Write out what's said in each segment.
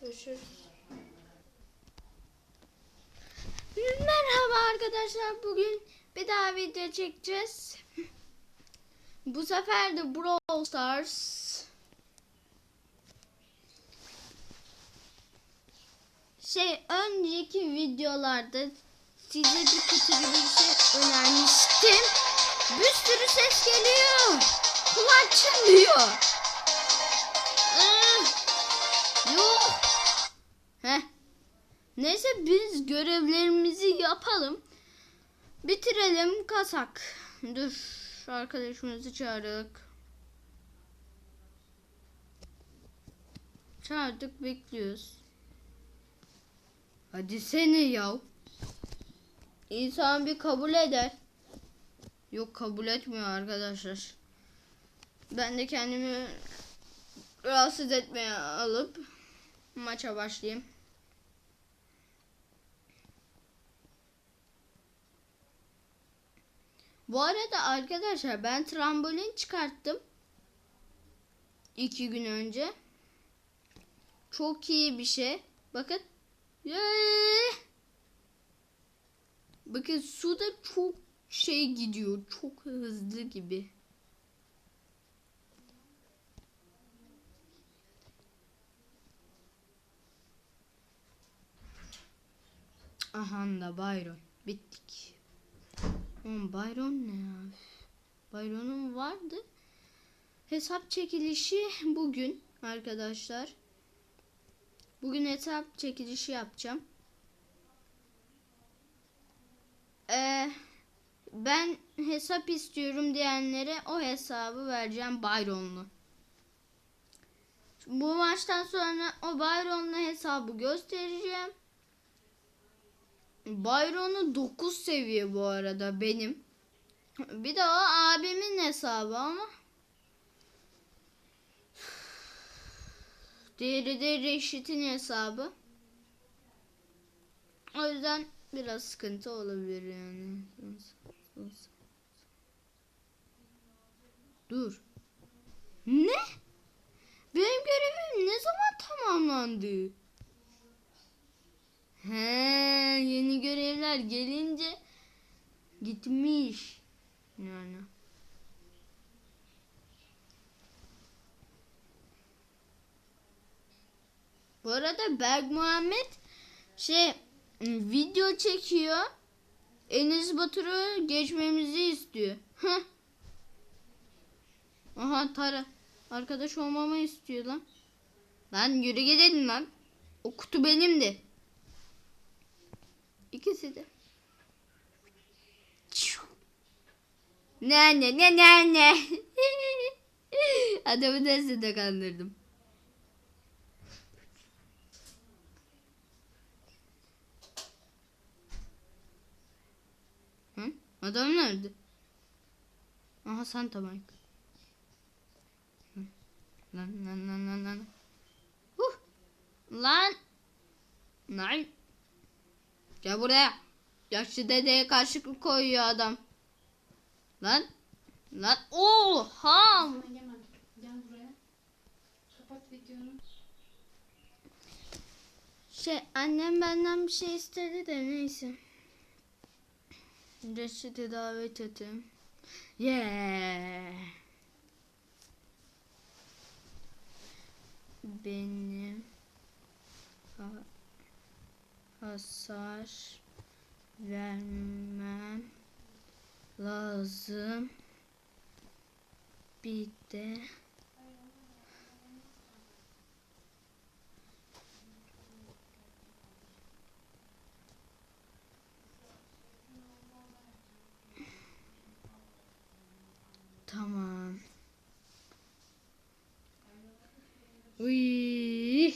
Görüşürüz. Merhaba arkadaşlar. Bugün bir daha video çekeceğiz. Bu sefer de Brawl Stars. Şey önceki videolarda size bir kutu gibi bir şey önermiştim. Bir sürü ses geliyor. Kulak çınlıyor. Neyse biz görevlerimizi yapalım. Bitirelim kasak. Dur arkadaşımızı çağırdık. Çağırdık bekliyoruz. Hadi seni yav. İnsan bir kabul eder. Yok kabul etmiyor arkadaşlar. Ben de kendimi rahatsız etmeye alıp maça başlayayım. Bu arada arkadaşlar ben trambolin çıkarttım. iki gün önce. Çok iyi bir şey. Bakın. Yee! Bakın suda çok şey gidiyor. Çok hızlı gibi. Aha da Byron. Bittik. Oğlum Byron ne ya? Byron'un vardı. Hesap çekilişi bugün arkadaşlar. Bugün hesap çekilişi yapacağım. Ee, ben hesap istiyorum diyenlere o hesabı vereceğim Byron'lu. Bu maçtan sonra o Byron'lu hesabı göstereceğim. Byron'u 9 seviye bu arada benim. Bir de o abimin hesabı ama. Diğeri de Reşit'in hesabı. O yüzden biraz sıkıntı olabilir yani. Dur. Ne? Benim görevim ne zaman tamamlandı? He, görevler gelince gitmiş. Yani. Bu arada Berk Muhammed şey video çekiyor. Enes Batur'u geçmemizi istiyor. Aha Tara. Arkadaş olmamı istiyor lan. Lan yürü gidelim lan. O kutu benimdi. İkisi de. Ne ne ne ne ne. Adamı nasıl da kandırdım. Hı? Adam nerede? Aha Santa Mike. Lan lan lan lan lan. Huh. Lan. Lan. Gel buraya. Yaşlı dedeye karşı koyuyor adam. Lan. Lan. Oha. Egemen gel buraya. Kapat videonu. Şey annem benden bir şey istedi de neyse. Reçete davet ettim. Yeah. Benim ha- hasar vermem lazım. Bir de Tamam. Uy.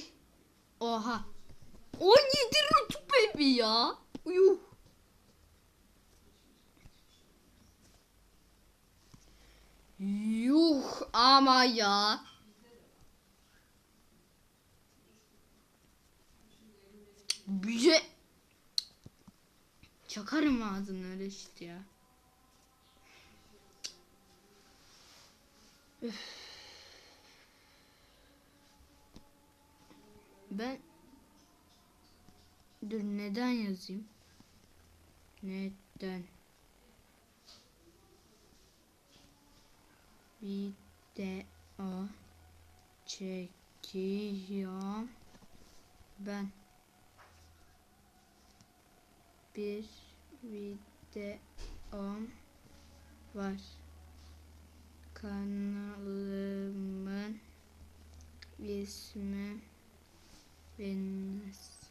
Oha. 17 rütbe mi ya? Yuh. Yuh ama ya. Bir şey... Çakarım ağzını öyle işte ya. Üf. Ben Dur neden yazayım? Neden? Video çekiyorum ben. Bir videom var. Kanalımın ismi Venüs.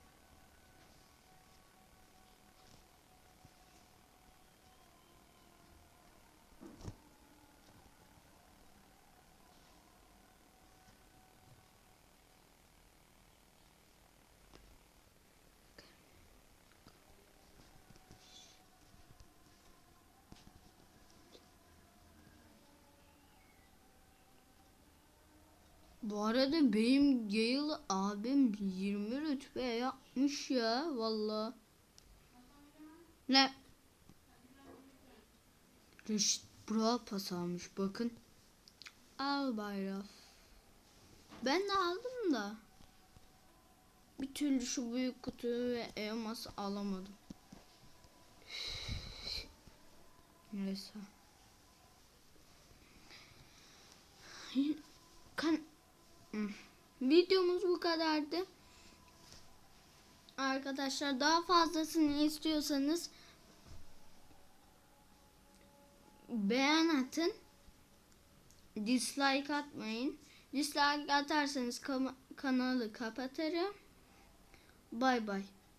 Bu arada benim Gale abim 20 rütbe yapmış ya valla. Ne? Reşit Burak'a pas almış bakın. Al bayrak. Ben de aldım da. Bir türlü şu büyük kutuyu ve elması alamadım. Neyse. Videomuz bu kadardı. Arkadaşlar daha fazlasını istiyorsanız beğen atın. Dislike atmayın. Dislike atarsanız kanalı kapatırım. Bay bay.